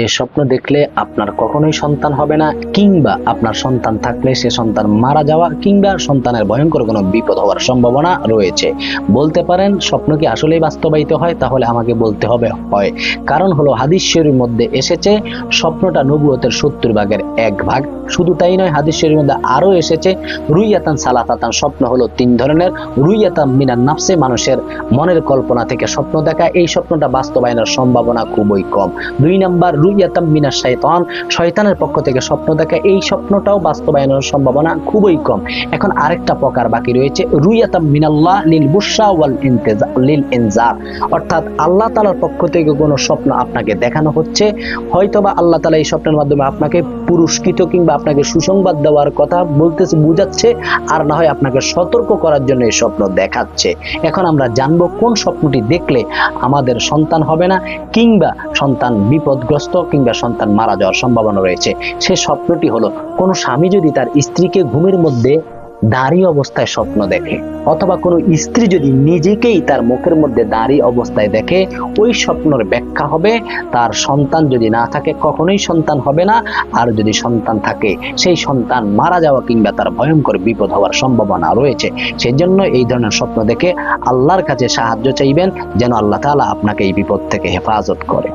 যে স্বপ্ন দেখলে আপনার কখনোই সন্তান হবে না, কিংবা আপনার সন্তান থাকলে সে সন্তান মারা যাওয়া, কিংবা সন্তানের ভয়ঙ্কর কোনো বিপদ হওয়ার সম্ভাবনা রয়েছে। বলতে পারেন, স্বপ্ন কি আসলেই বাস্তবায়িত হয়? তাহলে আমাকে বলতে হবে, হয়। কারণ হলো হাদিস শরীর মধ্যে এসেছে, স্বপ্নটা নবুয়তের সত্তর ভাগের এক ভাগ। শুধু তাই নয়, হাদিস শরীর মধ্যে আরও এসেছে, রুইয়াতান সালাতাতান স্বপ্ন হলো তিন ধরনের। রুইয়াতান মিনার নাফসে, মানুষের মনের কল্পনা থেকে স্বপ্ন দেখা। এই স্বপ্নটা বাস্তবায়নের সম্ভাবনা খুবই কম। দুই নাম্বার রুইয়াতাম মিনার শয়তান শয়তানের পক্ষ থেকে স্বপ্ন দেখা এই স্বপ্নটাও বাস্তবায়নের সম্ভাবনা খুবই কম। এখন আরেকটা প্রকার বাকি রয়েছে। রুইয়াতাম মিনাল্লাহ লিল বুসা ওয়াল লিল ইনজার। অর্থাৎ আল্লাহ তালার পক্ষ থেকে কোনো স্বপ্ন আপনাকে দেখানো হচ্ছে। হয়তোবা আল্লাহ তালা এই স্বপ্নের মাধ্যমে আপনাকে পুরস্কৃত কিংবা আপনাকে সুসংবাদ দেওয়ার কথা বলতেছে, বুঝাচ্ছে, আর না হয় আপনাকে সতর্ক করার জন্য এই স্বপ্ন দেখাচ্ছে। এখন আমরা জানব কোন স্বপ্নটি দেখলে আমাদের সন্তান হবে না কিংবা সন্তান বিপদগ্রস্ত কিংবা সন্তান মারা যাওয়ার সম্ভাবনা রয়েছে, সে স্বপ্নটি হলো, কোনো স্বামী যদি তার স্ত্রীকে ঘুমের মধ্যে দাঁড়িয়ে অবস্থায় স্বপ্ন দেখে, অথবা কোনো স্ত্রী যদি নিজেকেই তার মুখের মধ্যে দাঁড়িয়ে অবস্থায় দেখে, ওই স্বপ্নের ব্যাখ্যা হবে, তার সন্তান যদি না থাকে, কখনোই সন্তান হবে না, আর যদি সন্তান থাকে, সেই সন্তান মারা যাওয়া কিংবা তার ভয়ঙ্কর বিপদ হওয়ার সম্ভাবনা রয়েছে। সেজন্য এই ধরনের স্বপ্ন দেখে আল্লাহর কাছে সাহায্য চাইবেন, যেন আল্লাহ তাআলা আপনাকে এই বিপদ থেকে হেফাজত করে।